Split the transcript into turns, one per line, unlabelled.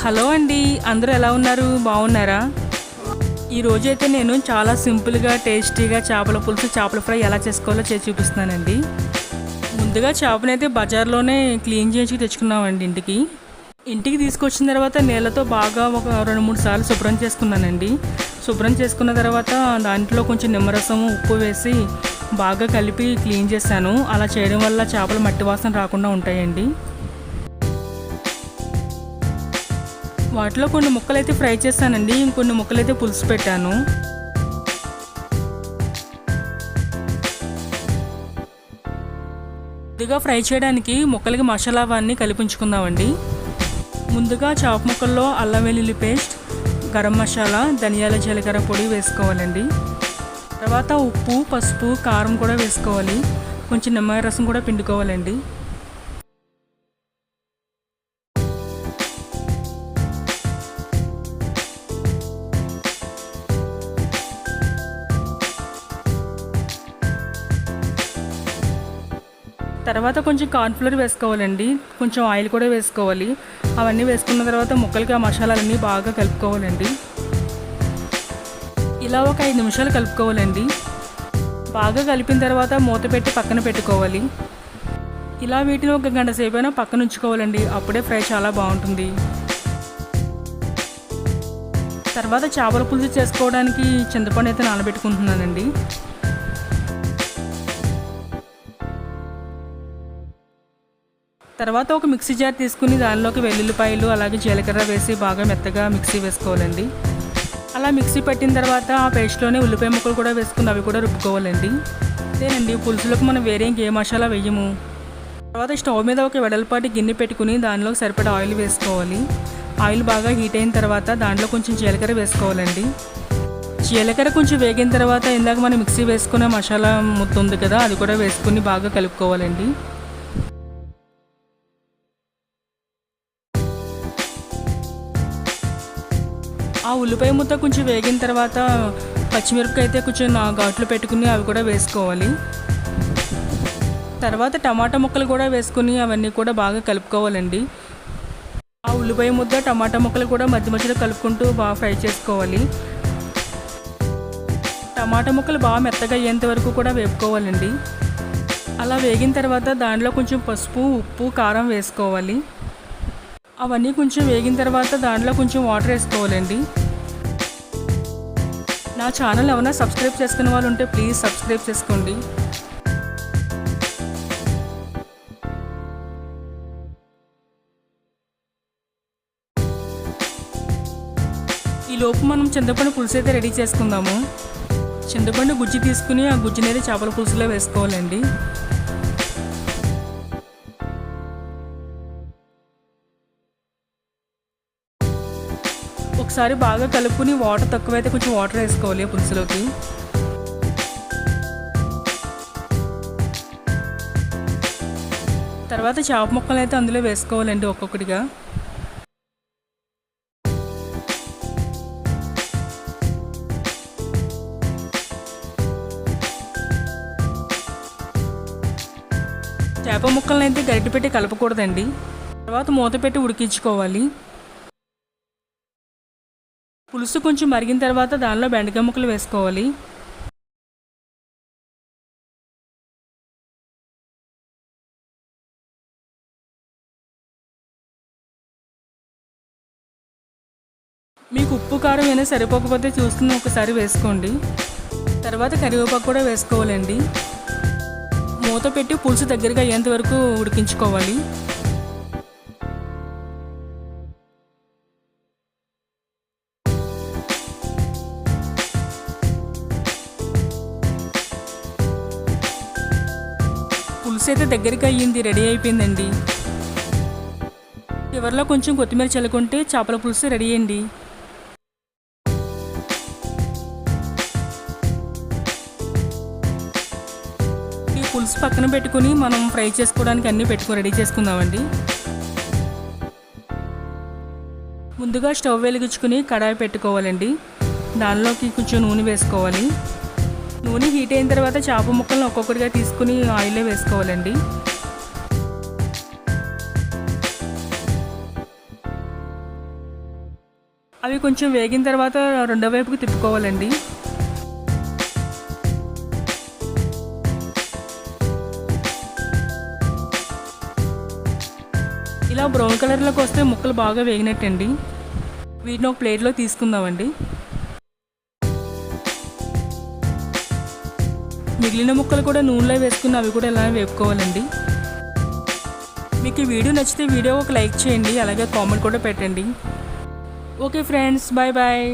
Hello అండి అందరూ ఎలా ఉన్నారు? బాగున్నారా? ఈరోజు అయితే నేను చాలా సింపుల్గా టేస్టీగా చేపల పులుసు చేపల ఫ్రై ఎలా చేసుకోవాలో చేసి చూపిస్తున్నానండి. ముందుగా చేపనైతే బజార్లోనే క్లీన్ చేసి తెచ్చుకున్నామండి ఇంటికి. ఇంటికి తీసుకొచ్చిన తర్వాత నీళ్ళతో బాగా ఒక రెండు మూడు సార్లు శుభ్రం చేసుకున్నానండి. శుభ్రం చేసుకున్న తర్వాత దాంట్లో కొంచెం నిమ్మరసము ఉప్పు వేసి బాగా కలిపి క్లీన్ చేశాను. అలా చేయడం వల్ల చేపలు మట్టి వాసన రాకుండా ఉంటాయండి. వాటిలో కొన్ని ముక్కలు అయితే ఫ్రై చేస్తానండి ఇంకొన్ని ముక్కలు అయితే పులుసు పెట్టాను. ముందుగా ఫ్రై చేయడానికి ముక్కలకి మసాలా అవన్నీ కలిపించుకుందామండి. ముందుగా చాప ముక్కల్లో అల్లం వెల్లుల్లి పేస్ట్ గరం మసాలా ధనియాల జీలకర్ర పొడి వేసుకోవాలండి. తర్వాత ఉప్పు పసుపు కారం కూడా వేసుకోవాలి. కొంచెం నిమ్మకాయ రసం కూడా పిండుకోవాలండి. తర్వాత కొంచెం కార్న్ఫ్లోర్ వేసుకోవాలండి. కొంచెం ఆయిల్ కూడా వేసుకోవాలి. అవన్నీ వేసుకున్న తర్వాత ముక్కలకి ఆ మసాలాలన్నీ బాగా కలుపుకోవాలండి. ఇలా ఒక ఐదు నిమిషాలు కలుపుకోవాలండి. బాగా కలిపిన తర్వాత మూత పెట్టి పక్కన పెట్టుకోవాలి. ఇలా వీటిని ఒక గంట సేపైనా అయినా పక్కన ఉంచుకోవాలండి. అప్పుడే ఫ్రై చాలా బాగుంటుంది. తర్వాత చేపల పులుసు చేసుకోవడానికి చింతపండు అయితే నానబెట్టుకుంటున్నానండి. తర్వాత ఒక మిక్సీ జార్ తీసుకుని దానిలోకి వెల్లుల్లిపాయలు అలాగే జీలకర్ర వేసి బాగా మెత్తగా మిక్సీ వేసుకోవాలండి. అలా మిక్సీ పెట్టిన తర్వాత ఆ పేస్ట్లోనే ఉల్లిపాయ ముక్కలు కూడా వేసుకుని అవి కూడా రుబ్బుకోవాలండి. అదేనండి పులుసులకు మనం వేరే ఇంకే మసాలా వేయము. తర్వాత స్టవ్ మీద ఒక వెడల్పాటి గిన్నె పెట్టుకుని దానిలో సరిపడా ఆయిల్ వేసుకోవాలి. ఆయిల్ బాగా హీట్ అయిన తర్వాత దాంట్లో కొంచెం జీలకర్ర వేసుకోవాలండి. జీలకర్ర కొంచెం వేగిన తర్వాత ఇందాక మనం మిక్సీ వేసుకునే మసాలా ముద్ద ఉంది కదా అది కూడా వేసుకుని బాగా కలుపుకోవాలండి. ఆ ఉల్లిపాయ ముద్ద కొంచెం వేగిన తర్వాత పచ్చిమిరపకాయ అయితే కొంచెం నా ఘాట్లు పెట్టుకుని అవి కూడా వేసుకోవాలి. తర్వాత టమాటా ముక్కలు కూడా వేసుకుని అవన్నీ కూడా బాగా కలుపుకోవాలండి. ఆ ఉల్లిపాయ ముద్ద టమాటా ముక్కలు కూడా మధ్య మధ్యలో కలుపుకుంటూ బాగా ఫ్రై చేసుకోవాలి. టమాటా ముక్కలు బాగా మెత్తగా అయ్యేంత వరకు కూడా వేపుకోవాలండి. అలా వేగిన తర్వాత దాంట్లో కొంచెం పసుపు ఉప్పు కారం వేసుకోవాలి. అవన్నీ కొంచెం వేగిన తర్వాత దాంట్లో కొంచెం వాటర్ వేసుకోవాలండి. నా ఛానల్ ఏమైనా సబ్స్క్రైబ్ చేసుకున్న వాళ్ళు ఉంటే ప్లీజ్ సబ్స్క్రైబ్ చేసుకోండి. ఈ లోపు మనం చింతపండు పులుసు అయితే రెడీ చేసుకుందాము. చింతపండు గుజ్జు తీసుకుని ఆ గుజ్జునేది చేపల పులుసులో వేసుకోవాలండి. ఒకసారి బాగా కలుపుకుని వాటర్ తక్కువైతే కొంచెం వాటర్ వేసుకోవాలి పులుసులోకి. తర్వాత చేప ముక్కలు అయితే అందులో వేసుకోవాలండి ఒక్కొక్కటిగా. చేప ముక్కలను అయితే గరిటె పెట్టి కలపకూడదండి. తర్వాత మూత పెట్టి ఉడికించుకోవాలి. పులుసు కొంచెం మరిగిన తర్వాత దానిలో బెండకాయ ముక్కలు వేసుకోవాలి. మీకు ఉప్పు కారం అయినా సరిపోకపోతే చూసుకుని ఒకసారి వేసుకోండి. తర్వాత కరివేపాకు కూడా వేసుకోవాలండి. మూత పెట్టి పులుసు దగ్గరగా అయ్యేంత వరకు ఉడికించుకోవాలి. పులుసు అయితే దగ్గరికి అయ్యింది రెడీ అయిపోయిందండి. చివరిలో కొంచెం కొత్తిమీర చల్లుకుంటే చేపల పులుసు రెడీ అండి ఈ పులుసు పక్కన పెట్టుకుని మనం ఫ్రై చేసుకోవడానికి అన్నీ పెట్టుకుని రెడీ చేసుకుందామండి. ముందుగా స్టవ్ వెలిగించుకుని కడాయి పెట్టుకోవాలండి. దానిలోకి కొంచెం నూనె వేసుకోవాలి. నూనె హీట్ అయిన తర్వాత చేప ముక్కలను ఒక్కొక్కటిగా తీసుకుని ఆయిల్లో వేసుకోవాలండి. అవి కొంచెం వేగిన తర్వాత రెండో వైపుకి తిప్పుకోవాలండి. ఇలా బ్రౌన్ కలర్లోకి వస్తే ముక్కలు బాగా వేగినట్టండి. వీటిని ఒక ప్లేట్లో తీసుకుందామండి. మిగిలిన ముక్కలు కూడా నూనెలో వేసుకుని అవి కూడా ఇలా వేపుకోవాలండి. మీకు ఈ వీడియో నచ్చితే వీడియో ఒక లైక్ చేయండి అలాగే కామెంట్ కూడా పెట్టండి. Okay friends bye bye.